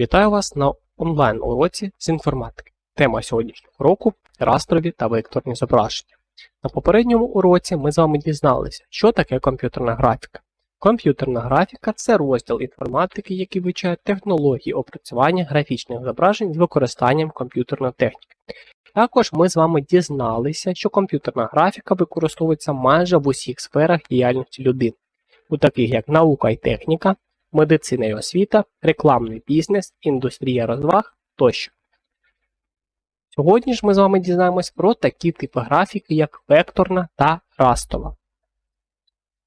Вітаю вас на онлайн-уроці з інформатики. Тема сьогоднішнього уроку растрові та векторні зображення. На попередньому уроці ми з вами дізналися, що таке комп'ютерна графіка. Комп'ютерна графіка це розділ інформатики, який вивчає технології опрацювання графічних зображень з використанням комп'ютерної техніки. Також ми з вами дізналися, що комп'ютерна графіка використовується майже в усіх сферах діяльності людини, у таких як наука і техніка, медицина і освіта, рекламний бізнес, індустрія розваг тощо. Сьогодні ж ми з вами дізнаємось про такі типи графіки, як векторна та растова.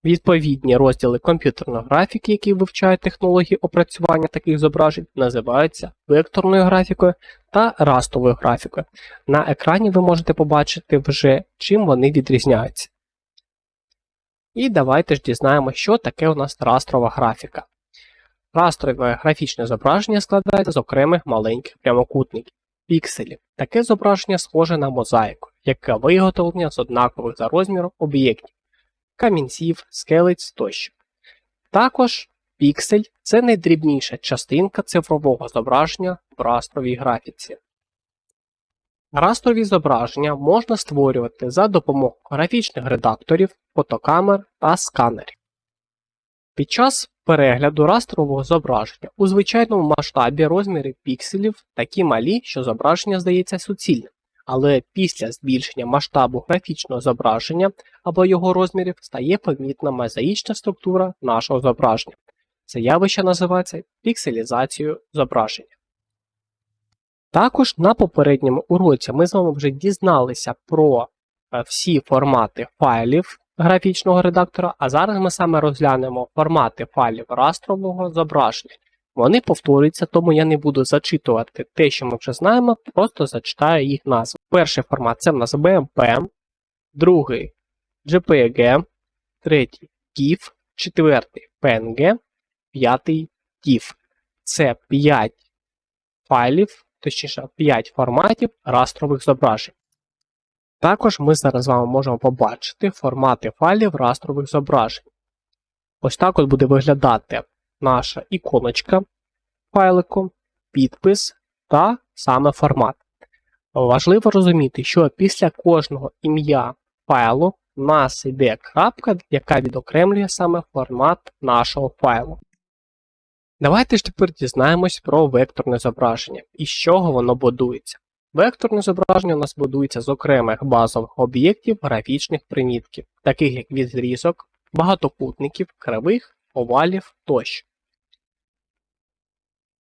Відповідні розділи комп'ютерної графіки, які вивчають технології опрацювання таких зображень, називаються векторною графікою та растовою графікою. На екрані ви можете побачити вже, чим вони відрізняються. І давайте ж дізнаємося, що таке у нас растрова графіка. Растрове графічне зображення складається з окремих маленьких прямокутників пікселів. Таке зображення схоже на мозаїку, яке виготовлення з однакових за розміром об'єктів, камінців, скелець тощо. Також піксель це найдрібніша частинка цифрового зображення в растровій графіці. Растрові зображення можна створювати за допомогою графічних редакторів, фотокамер та сканерів. Під час перегляду растрового зображення у звичайному масштабі розміри пікселів такі малі, що зображення здається суцільним, але після збільшення масштабу графічного зображення або його розмірів стає помітна мозаїчна структура нашого зображення. Це явище називається пікселізацією зображення. Також на попередньому уроці ми з вами вже дізналися про е, всі формати файлів графічного редактора, а зараз ми саме розглянемо формати файлів растрового зображення. Вони повторюються, тому я не буду зачитувати те, що ми вже знаємо, просто зачитаю їх назву. Перший формат це в нас BMP, другий JPEG, третій TIFF, четвертий PNG, п'ятий TIFF. Це 5 файлів, точніше 5 форматів растрових зображень. Також ми зараз з вами можемо побачити формати файлів растрових зображень. Ось так от буде виглядати наша іконочка файлику, підпис та саме формат. Важливо розуміти, що після кожного ім'я файлу у нас йде крапка, яка відокремлює саме формат нашого файлу. Давайте ж тепер дізнаємось про векторне зображення і з чого воно будується. Векторне зображення у нас будується з окремих базових об'єктів графічних примітків, таких як відрізок, багатокутників, кривих, овалів тощо.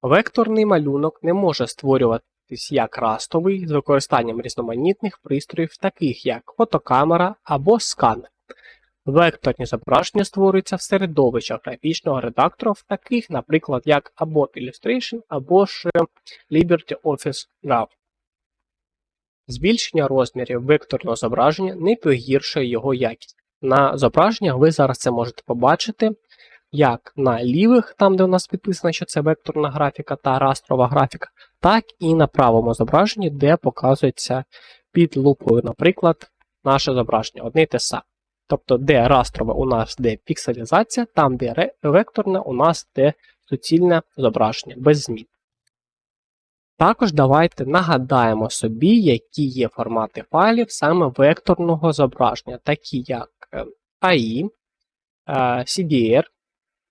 Векторний малюнок не може створюватись як растовий з використанням різноманітних пристроїв, таких як фотокамера або сканер. Векторні зображення створюються в середовищах графічного редактора, таких, наприклад, як Abbott Illustration або ж Liberty Office Graph. Збільшення розмірів векторного зображення не погіршує його якість. На зображеннях ви зараз це можете побачити як на лівих, там де у нас підписано, що це векторна графіка та растрова графіка, так і на правому зображенні, де показується під лупою, наприклад, наше зображення, одне й те саме. Тобто, де растрове у нас де пікселізація, там де векторне у нас де суцільне зображення без змін. Також давайте нагадаємо собі, які є формати файлів саме векторного зображення, такі як AI, CDR,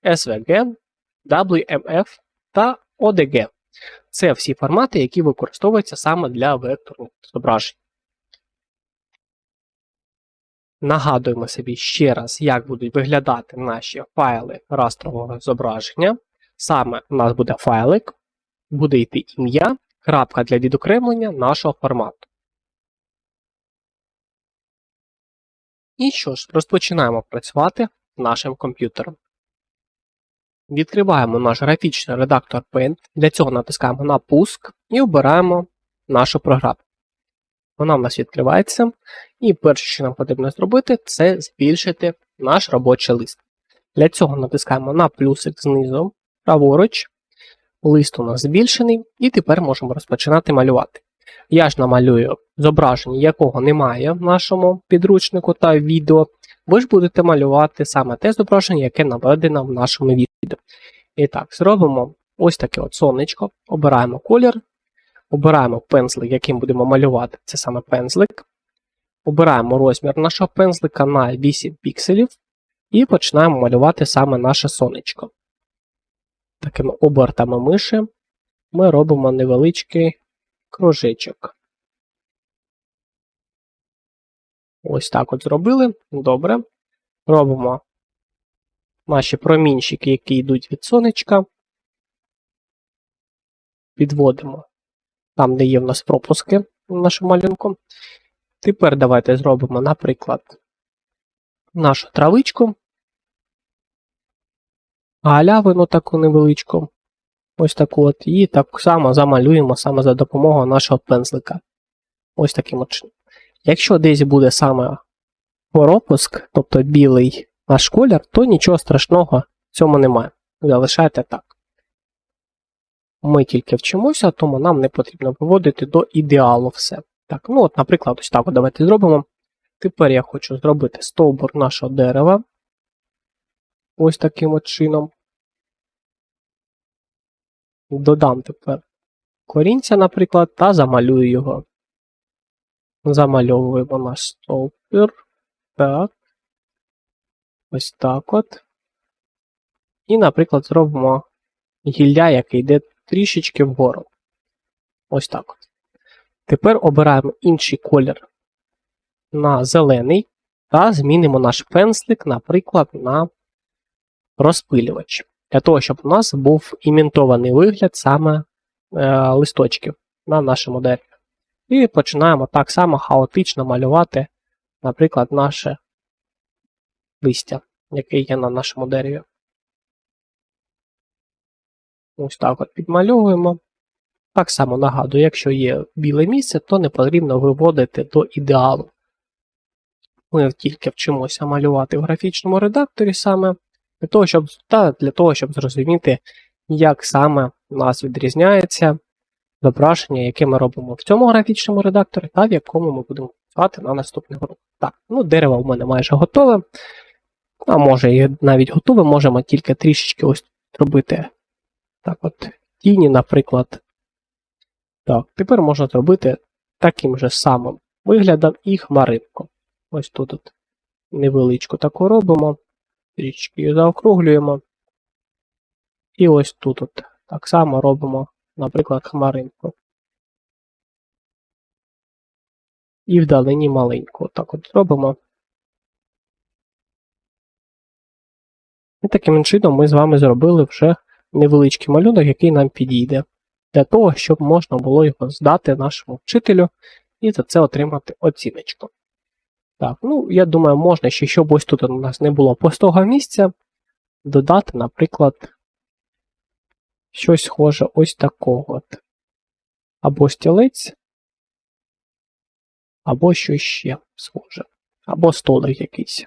SVG, WMF та ODG. Це всі формати, які використовуються саме для векторних зображень. Нагадуємо собі ще раз, як будуть виглядати наші файли растрового зображення. Саме у нас буде файлик, буде йти ім'я, крапка для відокремлення нашого формату. І що ж, розпочинаємо працювати нашим комп'ютером. Відкриваємо наш графічний редактор Paint. Для цього натискаємо на пуск і обираємо нашу програму. Вона в нас відкривається. І перше, що нам потрібно зробити, це збільшити наш робочий лист. Для цього натискаємо на плюсик знизу, праворуч. Лист у нас збільшений, і тепер можемо розпочинати малювати. Я ж намалюю зображення, якого немає в нашому підручнику та відео. Ви ж будете малювати саме те зображення, яке наведено в нашому відео. І так, зробимо ось таке от сонечко. Обираємо колір, обираємо пензлик, яким будемо малювати. Це саме пензлик. Обираємо розмір нашого пензлика на 8 пікселів і починаємо малювати саме наше сонечко. Такими обертами миші ми робимо невеличкий кружечок. Ось так от зробили. Добре. Робимо наші промінчики, які йдуть від сонечка. Підводимо там, де є в нас пропуски в нашому малюнку. Тепер давайте зробимо, наприклад, нашу травичку. Галявину таку невеличку. Ось таку от. І так само замалюємо саме за допомогою нашого пензлика. Ось таким от чином. Якщо десь буде саме пропуск, тобто білий наш колір, то нічого страшного в цьому немає. Залишайте так. Ми тільки вчимося, тому нам не потрібно виводити до ідеалу все. Так, ну от, наприклад, ось так давайте зробимо. Тепер я хочу зробити стовбур нашого дерева. Ось таким от чином. Додам тепер корінця, наприклад, та замалюю його. Замальовуємо наш стовбур. Так. Ось так от. І, наприклад, зробимо гілля, яке йде трішечки вгору. Ось так от. Тепер обираємо інший колір на зелений та змінимо наш пензлик, наприклад, на розпилювач. Для того, щоб у нас був імітований вигляд саме е, листочків на нашому дереві. І починаємо так само хаотично малювати, наприклад, наше листя, яке є на нашому дереві. Ось так от підмальовуємо. Так само нагадую, якщо є біле місце, то не потрібно виводити до ідеалу. Ми тільки вчимося малювати в графічному редакторі саме для того, щоб, та для того, щоб зрозуміти, як саме у нас відрізняється зображення, яке ми робимо в цьому графічному редакторі, та в якому ми будемо працювати на наступних уроках. Так, ну дерево в мене майже готове. А може і навіть готове, можемо тільки трішечки ось зробити так от тіні, наприклад. Так, тепер можна зробити таким же самим виглядом і хмаринку. Ось тут от невеличку таку робимо, трішки її заокруглюємо. І ось тут от так само робимо, наприклад, хмаринку. І вдалині маленьку. Так от зробимо. І таким чином ми з вами зробили вже невеличкий малюнок, який нам підійде, для того, щоб можна було його здати нашому вчителю і за це отримати оціночку. Так, ну, я думаю, можна ще, щоб ось тут у нас не було пустого місця, додати, наприклад, щось схоже ось такого. Або стілець, або щось ще схоже, або столик якийсь.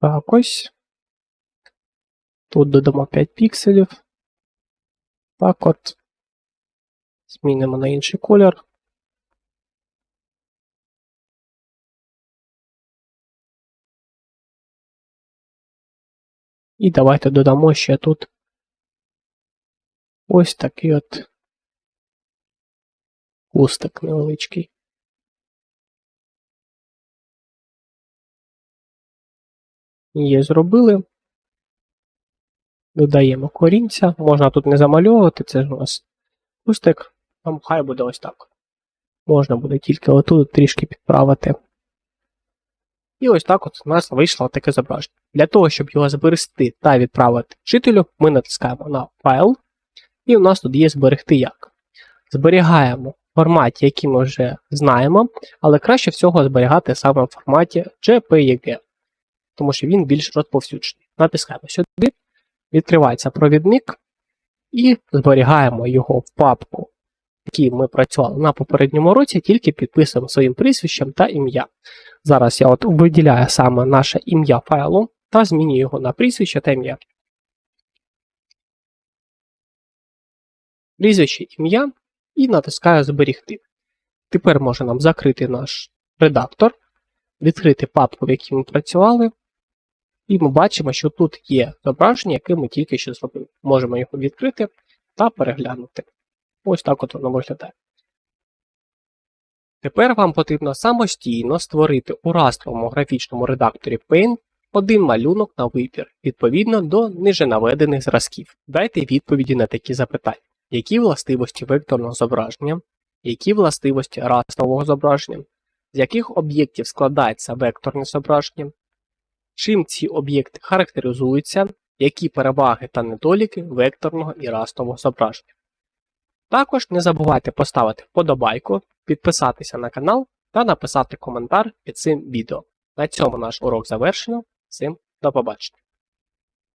Так ось. Тут додамо 5 пікселів. Так от. Змінимо на інший колір. І давайте додамо ще тут ось такий от кустик невеличкий. Є, зробили. Додаємо корінця. Можна тут не замальовувати, це ж у нас кустик. Там хай буде ось так. Можна буде тільки отут трішки підправити. І ось так от у нас вийшло таке зображення. Для того, щоб його зберегти та відправити вчителю, ми натискаємо на файл. І у нас тут є зберегти як. Зберігаємо в форматі, який ми вже знаємо, але краще всього зберігати саме в форматі JPEG тому що він більш розповсюджений. Натискаємо сюди, відкривається провідник і зберігаємо його в папку, в якій ми працювали на попередньому році, тільки підписуємо своїм прізвищем та ім'я. Зараз я от виділяю саме наше ім'я файлу та змінюю його на прізвище та ім'я. Прізвище ім'я і натискаю Зберігти. Тепер може нам закрити наш редактор, відкрити папку, в якій ми працювали, І ми бачимо, що тут є зображення, яке ми тільки що зробили. Можемо його відкрити та переглянути. Ось так от воно виглядає. Тепер вам потрібно самостійно створити у растровому графічному редакторі Paint один малюнок на вибір, відповідно до ниже наведених зразків. Дайте відповіді на такі запитання: які властивості векторного зображення, які властивості растрового зображення, з яких об'єктів складається векторне зображення, чим ці об'єкти характеризуються, які переваги та недоліки векторного і растрового зображення. Також не забувайте поставити вподобайку, підписатися на канал та написати коментар під цим відео. На цьому наш урок завершено. Всім до побачення!